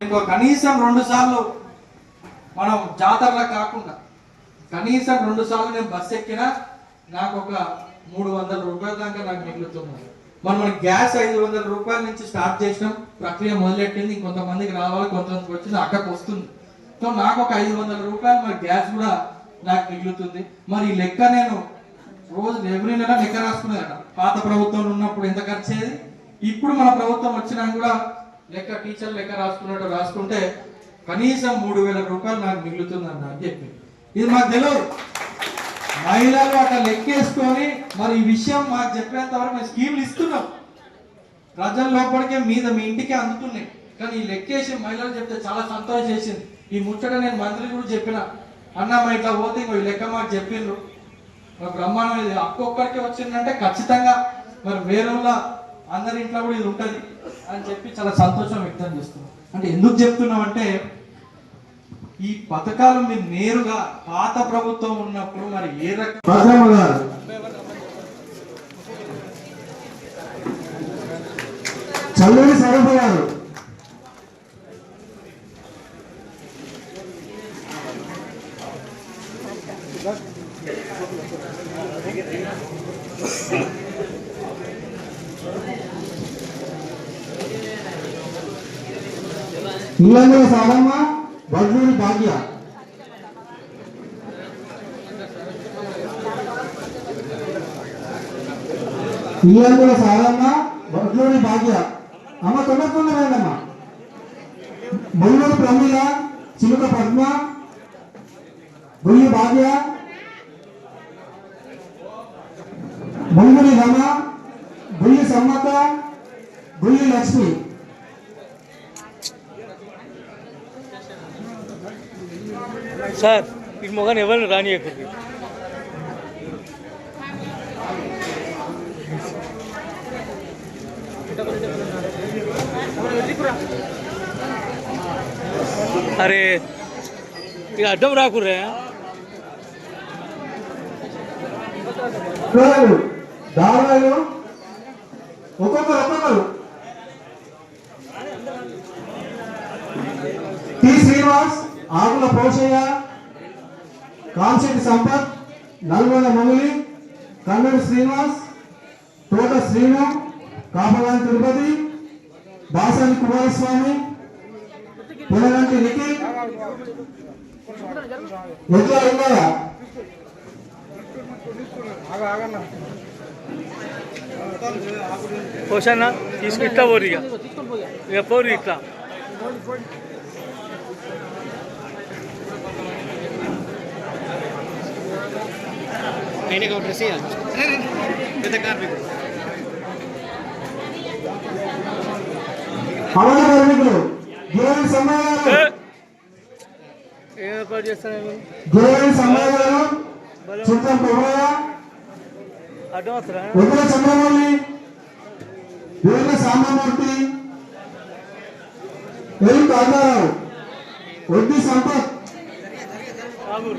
ఇంకో కనీసం రెండు సార్లు మనం జాతరలా కాకుండా కనీసం రెండు సార్లు నేను బస్సు ఎక్కినా నాకు ఒక మూడు వందల రూపాయల దాకా నాకు మిగులుతుంది మనం మన గ్యాస్ ఐదు వందల రూపాయల నుంచి స్టార్ట్ చేసినాం. ప్రక్రియ మొదలెట్టింది. కొంతమందికి రావాలి కొంతమందికి వచ్చింది. అక్కడికి వస్తుంది. సో నాకు ఒక ఐదు వందల రూపాయలు మరి గ్యాస్ కూడా నాకు మిగులుతుంది. మరి ఈ లెక్క నేను రోజు ఎవ్రీ నెల లెక్క రాసుకునేదట. పాత ప్రభుత్వంలో ఉన్నప్పుడు ఎంత ఖర్చేది ఇప్పుడు మన ప్రభుత్వం వచ్చినా కూడా లెక్క టీచర్ లెక్క రాసుకున్నట్టు రాసుకుంటే కనీసం మూడు వేల రూపాయలు నాకు మిగులుతుందన్న అని చెప్పి ఇది మాకు తెలియదు మహిళలు అట్లా లెక్కేసుకొని మరి ఈ విషయం మాకు చెప్పేంత వరకు మేము స్కీములు ఇస్తున్నాం. ప్రజల లోపలికే మీద మీ ఇంటికే అందుతున్నాయి. కానీ ఈ లెక్కేసి మహిళలు చెప్తే చాలా సంతోషం చేసింది. ఈ ముచ్చట నేను మంత్రి కూడా చెప్పిన. అన్న మా ఇట్లా పోతే ఇంకో లెక్క మాకు చెప్పిండ్రు. మా బ్రహ్మాండం ఇది. ఒక్కొక్కరికి వచ్చిందంటే ఖచ్చితంగా మరి వేరే అందరి ఇంట్లో కూడా ఇది ఉంటుంది. అని చెప్పి చాలా సంతోషం వ్యక్తం చేస్తున్నాం. అంటే ఎందుకు చెప్తున్నాం అంటే ఈ పథకాలు మీరు నేరుగా పాత ప్రభుత్వం ఉన్నప్పుడు మరి ఏ రకం చల్లని గారు చల్లూరి స్వరూప గారు ఇల్లందుల సారమ్మ బడ్లూరి భాగ్య. ఇల్లందుల సారమ్మ బడ్లూరి భాగ్య. అమ్మ తొందరకుండా రండమ్మా బొల్లూరు ప్రమీల చిలుక పద్మ. బొల్లి భాగ్య. బొల్లురి రమ బొల్లి సమ్మత. బొల్లి లక్ష్మి. సార్ ఈ మొగన్ ఎవరిని రానియకండి అరే ఇక అడ్డం రాకుర్రే పిల్లలు దారులు ఒక్కొక్కరు ఒక్కొక్కరు టి శ్రీనివాస్ ఆకుల పోషయ్య కాంశెట్టి సంపత్ నల్గొండ మములి కన్నూరు శ్రీనివాస్ తోట శ్రీను కాపలాని తిరుపతి బాసాని కుమారస్వామి పులగంటి నిఖిల్. ఎట్లా ఉన్నారా పోషన్న తీసుకు ఇట్లా పోరు ఇక. ఇక పోరు ఇట్లా. హవాలా కార్మికులు గిరవని సమ్మయ్య ఏ! గారు ఏం ఏర్పాటు చేస్తాను గిరవని సమ్మయ్య గారు చింతం పొగయ్య అడ్డం వస్తారా వదిల చంద్రమౌళి వీళ్ళ సాంబమూర్తి ఎల్ కాంతారావు వడ్డీ సంపత్ రాకూరు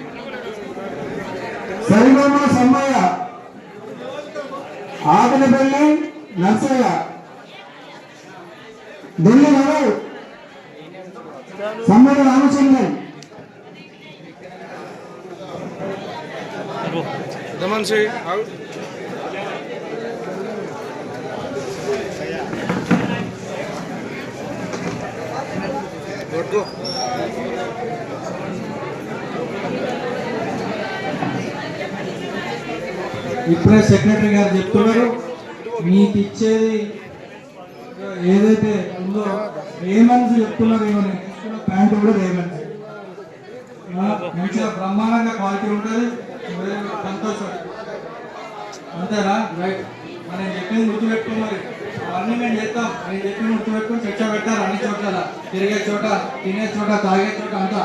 సరిగమ్మ సమ్మయ్య. ఆకలిపల్లి నర్సయ్య. ఢిల్లీ నగర్. సమ్మయ్య రామచంద్రన్. మనిషి ఇప్పుడే సెక్రటరీ గారు చెప్తున్నారు. మీకు ఇచ్చేది ఏదైతే ఉందో రేమండ్స్ చెప్తున్నారు ఏమో నేను తీసుకున్న ప్యాంట్ కూడా రేమండ్స్ మంచిగా బ్రహ్మాండంగా క్వాలిటీ ఉంటుంది. సంతోషం. అంతేనా? రైట్ మనం చెప్పింది గుర్తుపెట్టుకో మరి. అవన్నీ మేము చేస్తాం. నేను చెప్పింది గుర్తుపెట్టుకుని చర్చ పెట్టారు అన్ని చోట్ల తిరిగే చోట తినే చోట తాగే చోట అంతా.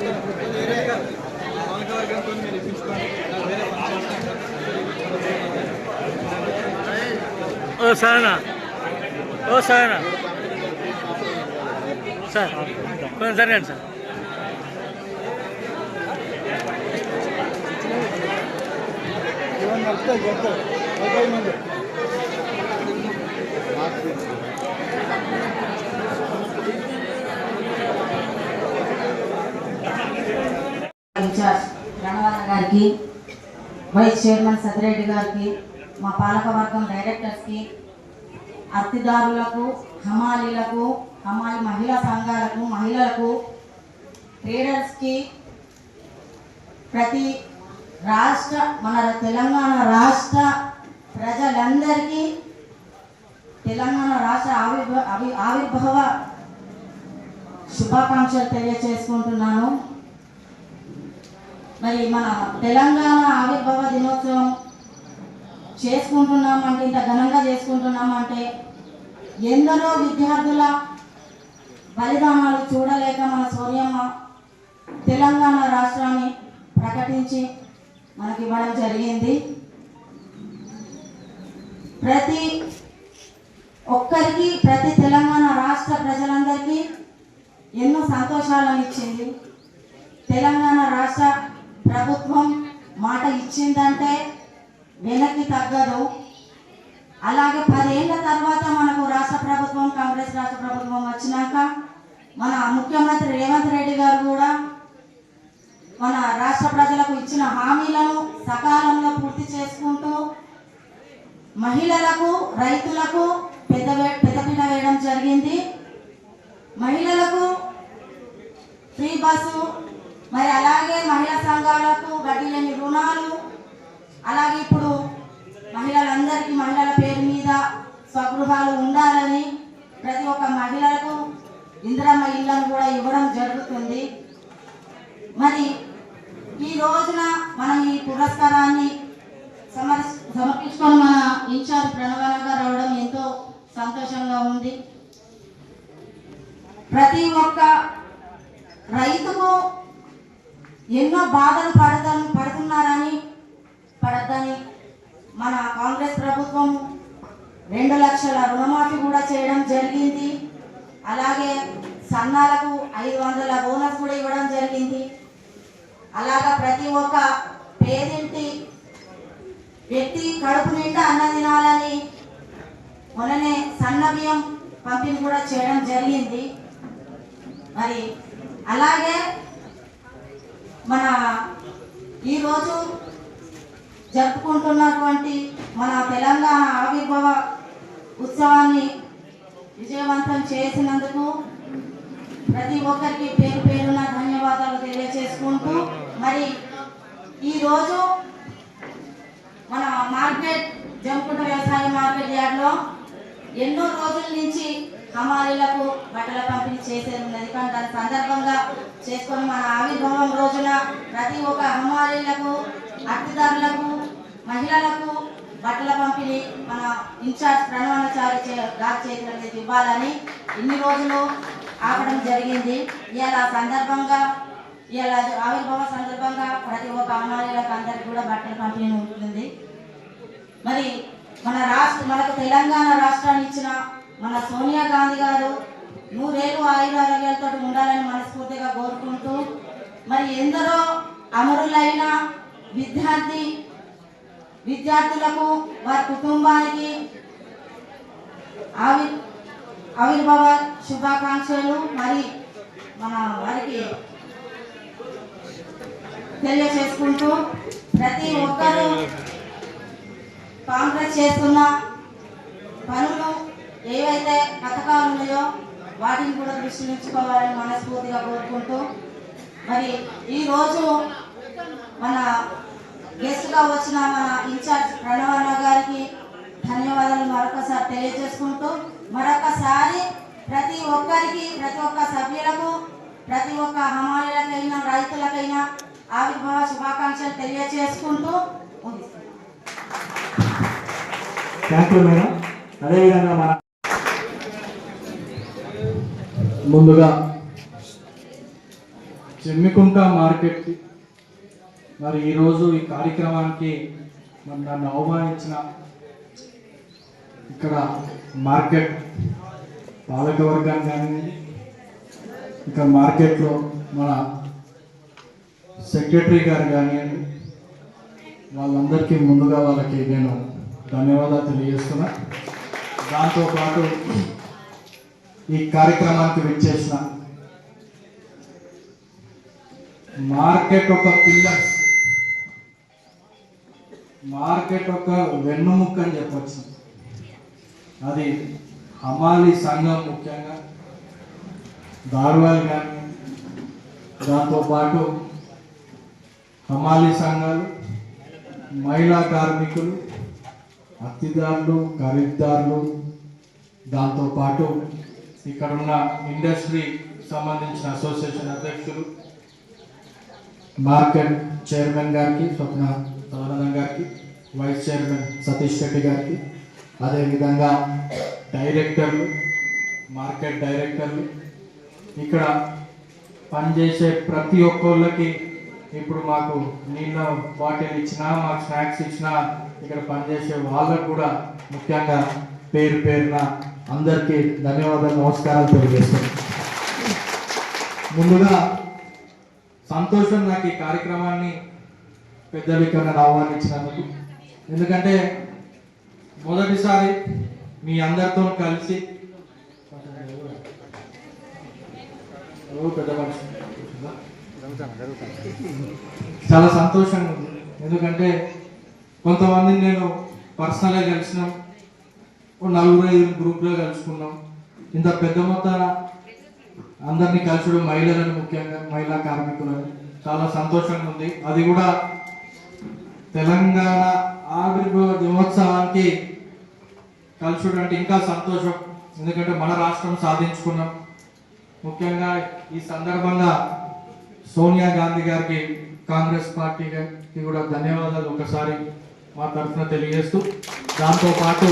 ఆ? ఓ సరేనా ఓ సరేనా సార్ కొంచెం సరేనండి సార్. చెప్తారు ఇన్ఛార్జ్ రణవరం గారికి వైస్ చైర్మన్ సతిరెడ్డి గారికి మా పాలకవర్గం డైరెక్టర్స్కి అత్తిదారులకు హమాలీలకు హమాలి మహిళా సంఘాలకు మహిళలకు ట్రేడర్స్కి ప్రతి రాష్ట్ర మన తెలంగాణ రాష్ట్ర ప్రజలందరికీ తెలంగాణ రాష్ట్ర ఆవిర్భ ఆవిర్భావ శుభాకాంక్షలు తెలియజేసుకుంటూ మరి మన తెలంగాణ ఆవిర్భావ దినోత్సవం చేసుకుంటున్నామంటే ఇంత ఘనంగా చేసుకుంటున్నామంటే ఎందరో విద్యార్థుల బలిదానాలు చూడలేక మన సూర్యమ్మ తెలంగాణ రాష్ట్రాన్ని ప్రకటించి మనకి ఇవ్వడం జరిగింది. ప్రతి ఒక్కరికి ప్రతి తెలంగాణ రాష్ట్ర ప్రజలందరికీ ఎన్నో సంతోషాలను ఇచ్చింది. తెలంగాణ రాష్ట్ర ప్రభుత్వం మాట ఇచ్చిందంటే వెనక్కి తగ్గదు. అలాగే పదేళ్ళ తర్వాత మనకు రాష్ట్ర ప్రభుత్వం కాంగ్రెస్ రాష్ట్ర ప్రభుత్వం వచ్చినాక మన ముఖ్యమంత్రి రేవంత్ రెడ్డి గారు కూడా మన రాష్ట్ర ప్రజలకు ఇచ్చిన హామీలను సకాలంలో పూర్తి చేసుకుంటూ మహిళలకు రైతులకు పెద్ద పెద్దపీట వేయడం జరిగింది. మహిళలకు ఫ్రీ బస్సు మరి అలా మహిళా సంఘాలకు వడ్డీ లేని రుణాలు అలాగే ఇప్పుడు మహిళలందరికీ మహిళల పేరు మీద స్వగృహాలు ఉండాలని ప్రతి ఒక్క మహిళలకు ఇందిరమ్మ ఇళ్ళను కూడా ఇవ్వడం జరుగుతుంది. మరి ఈ రోజున మనం ఈ పురస్కారాన్ని సమర్ సమర్పించుకొని మన ఇన్ఛార్జ్ ప్రణవనగా రావడం ఎంతో సంతోషంగా ఉంది. ప్రతి ఒక్క రైతుకు ఎన్నో బాధలు పడతాను పడుతున్నారని పడద్దని మన కాంగ్రెస్ ప్రభుత్వం రెండు లక్షల రుణమాఫీ కూడా చేయడం జరిగింది. అలాగే సన్నాలకు ఐదు వందల బోనస్ కూడా ఇవ్వడం జరిగింది. అలాగా ప్రతి ఒక్క పేదింటి వ్యక్తి కడుపు నిండా అన్న తినాలని మొన్ననే సన్న బియ్యం పంపిణీ కూడా చేయడం జరిగింది. మరి అలాగే మన ఈరోజు జరుపుకుంటున్నటువంటి మన తెలంగాణ ఆవిర్భావ ఉత్సవాన్ని విజయవంతం చేసినందుకు ప్రతి ఒక్కరికి పేరు పేరున ధన్యవాదాలు తెలియజేసుకుంటూ మరి ఈరోజు మన మార్కెట్ జంపుట వ్యవసాయ మార్కెట్ యార్డ్లో ఎన్నో రోజుల నుంచి హమాలీలకు బట్టల పంపిణీ చేసేది ఉన్నది కానీ దాని సందర్భంగా చేసుకొని మన ఆవిర్భావం రోజున ప్రతి ఒక్క హమాలీలకు అర్థదారులకు మహిళలకు బట్టల పంపిణీ మన ఇన్ఛార్జ్ ప్రణవాచారి గారి చేతుల మీద ఇవ్వాలని ఇన్ని రోజులు ఆపడం జరిగింది. ఇలా సందర్భంగా ఇలా ఆవిర్భావ సందర్భంగా ప్రతి ఒక్క అమ్మాయిలకు అందరికి కూడా బట్టల పంపిణీ ఉంటుంది. మరి మన రాష్ట్ర మనకు తెలంగాణ రాష్ట్రాన్ని ఇచ్చిన మన సోనియా గాంధీ గారు నూరేళ్ళు ఆయుర ఆరోగ్యాలతో ఉండాలని మనస్ఫూర్తిగా కోరుకుంటూ మరి ఎందరో అమరులైన విద్యార్థి విద్యార్థులకు వారి కుటుంబానికి ఆవి ఆవిర్భావ శుభాకాంక్షలు మరి మన వారికి తెలియచేసుకుంటూ ప్రతి ఒక్కరూ కాంగ్రెస్ చేస్తున్న పనులు ఏవైతే పథకాలు ఉన్నాయో వాటిని కూడా దృష్టి ఉంచుకోవాలని మనస్ఫూర్తిగా కోరుకుంటూ మరి ఈరోజు మన గెస్ట్గా వచ్చిన మన ఇన్ఛార్జ్ ప్రణవన్న గారికి ధన్యవాదాలు మరొకసారి తెలియజేసుకుంటూ మరొకసారి ప్రతి ఒక్కరికి ప్రతి ఒక్క సభ్యులకు ప్రతి ఒక్క హమాలీలకైనా రైతులకైనా ఆవిర్భావ శుభాకాంక్షలు తెలియజేసుకుంటూ థ్యాంక్ యూ మేడం అదేవిధంగా మన ముందుగా చెమ్మికుంట మార్కెట్ మరి ఈరోజు ఈ కార్యక్రమానికి మరి నన్ను అవమానించిన ఇక్కడ మార్కెట్ పాలకవర్గాన్ని కానీ ఇక్కడ మార్కెట్లో మన సెక్రటరీ గారు కానివ్వండి వాళ్ళందరికీ ముందుగా వాళ్ళకి నేను ధన్యవాదాలు తెలియజేస్తున్నా. దాంతోపాటు ఈ కార్యక్రమానికి విచ్చేసిన మార్కెట్ ఒక పిల్లర్. మార్కెట్ ఒక వెన్నుముక్క అని చెప్పచ్చు. అది హమాలి సంఘం ముఖ్యంగా దారువాలు కానీ దాంతోపాటు హమాలి సంఘాలు మహిళా కార్మికులు అత్తిదారులు ఖరీదారులు దాంతోపాటు ఇక్కడ ఉన్న ఇండస్ట్రీ సంబంధించిన అసోసియేషన్ అధ్యక్షులు మార్కెట్ చైర్మన్ గారికి స్వప్న సదానందం గారికి వైస్ చైర్మన్ సతీష్ రెడ్డి గారికి అదేవిధంగా డైరెక్టర్లు మార్కెట్ డైరెక్టర్లు ఇక్కడ పనిచేసే ప్రతి ఒక్కళ్ళకి ఇప్పుడు మాకు నీళ్ళ బాటిల్ ఇచ్చినా మాకు స్నాక్స్ ఇచ్చినా ఇక్కడ పనిచేసే వాళ్ళకు కూడా ముఖ్యంగా పేరు పేరున అందరికీ ధన్యవాదాలు నమస్కారాలు తెలియజేస్తాను. ముందుగా సంతోషం నాకు ఈ కార్యక్రమాన్ని పెద్దలికన్నా ఆహ్వానించినందుకు. ఎందుకంటే మొదటిసారి మీ అందరితో కలిసి పెద్ద చాలా సంతోషంగా ఉంది. ఎందుకంటే కొంతమందిని నేను పర్సనల్గా కలిసినాం. నలుగురు ఐదు గ్రూప్లో కలుసుకున్నాం. ఇంత పెద్ద మొత్తాన అందరినీ కలిసడం మహిళలను ముఖ్యంగా మహిళా కార్మికులను చాలా సంతోషంగా ఉంది. అది కూడా తెలంగాణ ఆవిర్భావ దినోత్సవానికి కలుసుడు అంటే ఇంకా సంతోషం. ఎందుకంటే మన రాష్ట్రం సాధించుకున్నాం. ముఖ్యంగా ఈ సందర్భంగా సోనియా గాంధీ గారికి కాంగ్రెస్ పార్టీకి కూడా ధన్యవాదాలు. ఒకసారి మా తరఫున తెలియజేస్తూ దాంతోపాటు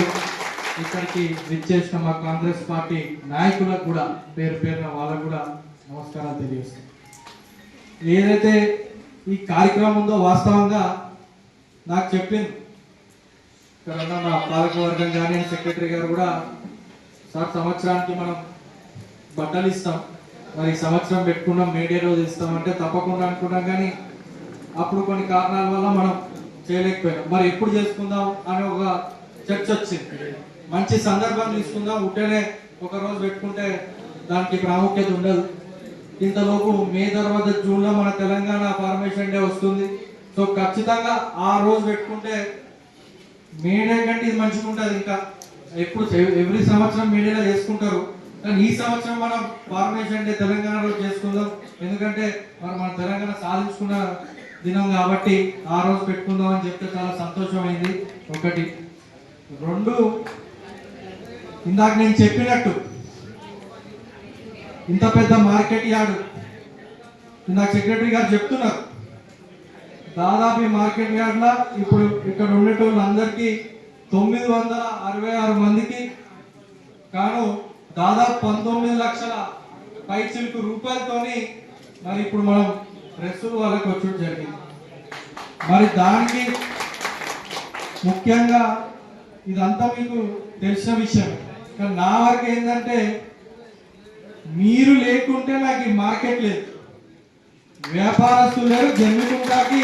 ఇక్కడికి విచ్చేసిన మా కాంగ్రెస్ పార్టీ నాయకులకు కూడా పేరు పేరున వాళ్ళకు కూడా నమస్కారాలు తెలియజేస్తాం. ఏదైతే ఈ కార్యక్రమం ఉందో వాస్తవంగా నాకు చెప్పింది. ఇక్కడ ఉన్న మా పాలకవర్గం కానీ సెక్రటరీ గారు కూడా సార్ సంవత్సరానికి మనం బట్టలు ఇస్తాం. మరి సంవత్సరం పెట్టుకున్నాం మీడియా రోజు ఇస్తామంటే తప్పకుండా అనుకున్నాం కానీ అప్పుడు కొన్ని కారణాల వల్ల మనం చేయలేకపోయాం మరి ఎప్పుడు చేసుకుందాం అని ఒక చర్చ వచ్చింది. మంచి సందర్భం తీసుకుందాం. ఉంటేనే ఒక రోజు పెట్టుకుంటే దానికి ప్రాముఖ్యత ఉండదు. ఇంతలోపు మే తర్వాత జూన్లో మన తెలంగాణ ఫార్మేషన్ డే వస్తుంది. సో ఖచ్చితంగా ఆ రోజు పెట్టుకుంటే మీడియా కంటే ఇది మంచిగా ఉంటుంది ఇంకా. ఎప్పుడు ఎవ్రీ సంవత్సరం మీడియాలో చేసుకుంటారు. కానీ ఈ సంవత్సరం మనం ఫార్మేషన్ డే తెలంగాణ రోజు చేసుకుందాం. ఎందుకంటే మరి మన తెలంగాణ సాధించుకున్న దినం కాబట్టి ఆ రోజు పెట్టుకుందాం అని చెప్తే చాలా సంతోషమైంది. ఒకటి. రెండు ఇందాక నేను చెప్పినట్టు. ఇంత పెద్ద మార్కెట్ యార్డు. ఇందాక సెక్రటరీ గారు చెప్తున్నారు. దాదాపు ఈ మార్కెట్ యార్డ్లో ఇప్పుడు ఇక్కడ ఉండేటోళ్ళందరికీ తొమ్మిది వందల అరవై ఆరు మందికి కాను దాదాపు పంతొమ్మిది లక్షల పైచిలకు రూపాయలతోని మరి ఇప్పుడు మనం డ్రెస్సులు వాళ్ళకి వచ్చి జరిగింది. మరి దానికి ముఖ్యంగా ఇదంతా మీకు తెలిసిన విషయం నా వరకు ఏంటంటే మీరు లేకుంటే నాకు ఈ మార్కెట్ లేదు. వ్యాపారస్తులు లేరు జమ్మికుంటాకి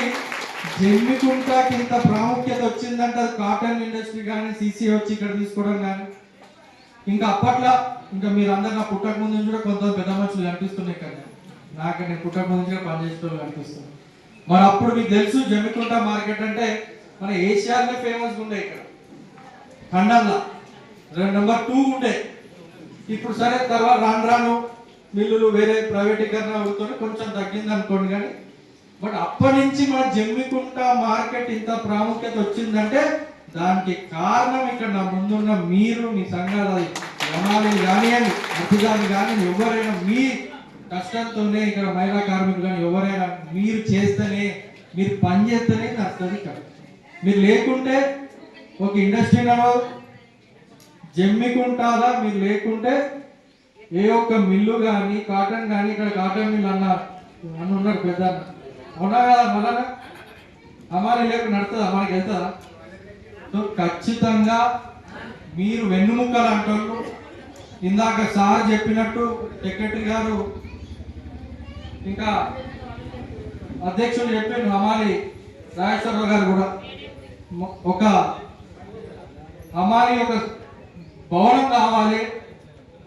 జమ్మికుంటాకి ఇంత ప్రాముఖ్యత వచ్చిందంటే కాటన్ ఇండస్ట్రీ కానీ సీసీ వచ్చి ఇక్కడ తీసుకోవడం కానీ. ఇంకా అప్పట్లో ఇంకా మీరు అందరు నా పుట్టక ముందు నుంచి కూడా కొంత పెద్ద మనుషులు కనిపిస్తున్నాయి కానీ. నాకు నేను పుట్టక ముందు నుంచి కూడా పనిచేసే కనిపిస్తుంది మరి అప్పుడు మీకు తెలుసు జమ్మికుంట మార్కెట్ అంటే మన ఏషియాలోనే ఫేమస్ ఉండే ఇక్కడ. ఖండంలో నెంబర్ టూ ఉండే. ఇప్పుడు సరే తర్వాత రాను రాను మిల్లులు వేరే ప్రైవేటీకరణ అవుతూనే కొంచెం తగ్గింది అనుకోండి కానీ బట్ అప్పటి నుంచి మన జమ్మికుంట మార్కెట్ ఇంత ప్రాముఖ్యత వచ్చిందంటే దానికి కారణం ఇక్కడ నా ముందున్న మీరు మీ సంఘాలు జనాలు కానివ్వండి అధికారులు కానీ ఎవరైనా మీ కష్టంతోనే ఇక్కడ మహిళా కార్మికులు కానీ ఎవరైనా మీరు చేస్తేనే మీరు పని చేస్తేనే నడుస్తుంది ఇక్కడ. మీరు లేకుంటే ఒక ఇండస్ట్రీ నడవదు. జమ్మికుంటారా? మీరు లేకుంటే ఏ ఒక్క మిల్లు కానీ కాటన్ కానీ ఇక్కడ కాటన్ మిల్లు అన్న అన్న ఉన్నారు పెద్ద అన్న. అవునా కదా మళ్ళా అమ్మాయి లేక నడుతుందా అమ్మాయికి వెళ్తుందా? సో ఖచ్చితంగా మీరు వెన్నుముక్కలు అంటారు ఇందాక సార్ చెప్పినట్టు సెక్రటరీ గారు ఇంకా అధ్యక్షుడు చెప్పారు హమాలి రాజేశ్వరరావు గారు కూడా. ఒక అమాలి ఒక భవనం కావాలి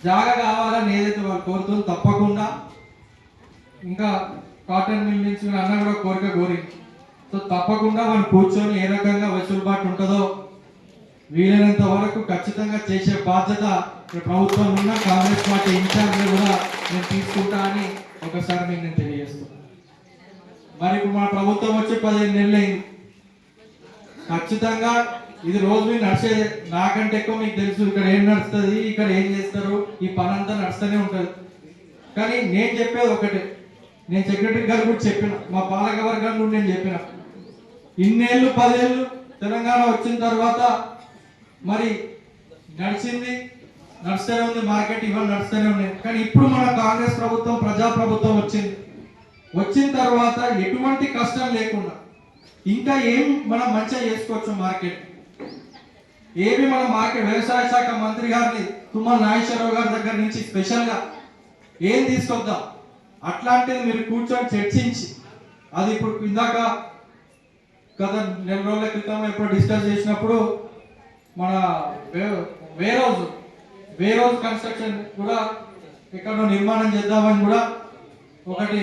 జాగా కావాలని ఏదైతే వాళ్ళు కోరుతుందో తప్పకుండా. ఇంకా కాటన్ మిల్ నుంచి అన్న కూడా కోరిక కోరి. సో తప్పకుండా మనం కూర్చొని ఏ రకంగా వెసులుబాటు ఉంటుందో వీలైనంత వరకు ఖచ్చితంగా చేసే బాధ్యత ప్రభుత్వం ఉన్న కాంగ్రెస్ పార్టీ ఇన్ఛార్జ్ కూడా నేను తీసుకుంటా అని ఒకసారి మీకు నేను తెలియజేస్తున్నాను మరి మా మన ప్రభుత్వం వచ్చి పదిహేను నెలలు ఖచ్చితంగా ఇది రోజు మీరు నడిచే నాకంటే ఎక్కువ మీకు తెలుసు ఇక్కడ ఏం నడుస్తుంది ఇక్కడ ఏం చేస్తారు ఈ పని అంతా నడుస్తూనే ఉంటుంది. కానీ నేను చెప్పేది ఒకటే. నేను సెక్రటరీ గారు కూడా చెప్పిన మా పాలక వర్గం కూడా నేను చెప్పిన. ఇన్నేళ్ళు పదేళ్ళు తెలంగాణ వచ్చిన తర్వాత మరి నడిచింది నడుస్తూనే ఉంది మార్కెట్ ఇవన్నీ నడుస్తూనే ఉన్నాయి కానీ ఇప్పుడు మన కాంగ్రెస్ ప్రభుత్వం ప్రజా ప్రభుత్వం వచ్చింది. వచ్చిన తర్వాత ఎటువంటి కష్టం లేకుండా ఇంకా ఏం మనం మంచిగా చేసుకోవచ్చు మార్కెట్? ఏమి మనం మార్కెట్ వ్యవసాయ శాఖ మంత్రి గారిని తుమ్మల నాగేశ్వరరావు గారి దగ్గర నుంచి స్పెషల్గా ఏం తీసుకొద్దాం? అట్లాంటిది మీరు కూర్చొని చర్చించి అది ఇప్పుడు ఇందాక గత నెల రోజుల క్రితం ఎప్పుడు డిస్కస్ చేసినప్పుడు మన వే రోజు వే రోజు కన్స్ట్రక్షన్ కూడా ఎక్కడో నిర్మాణం చేద్దామని కూడా ఒకటి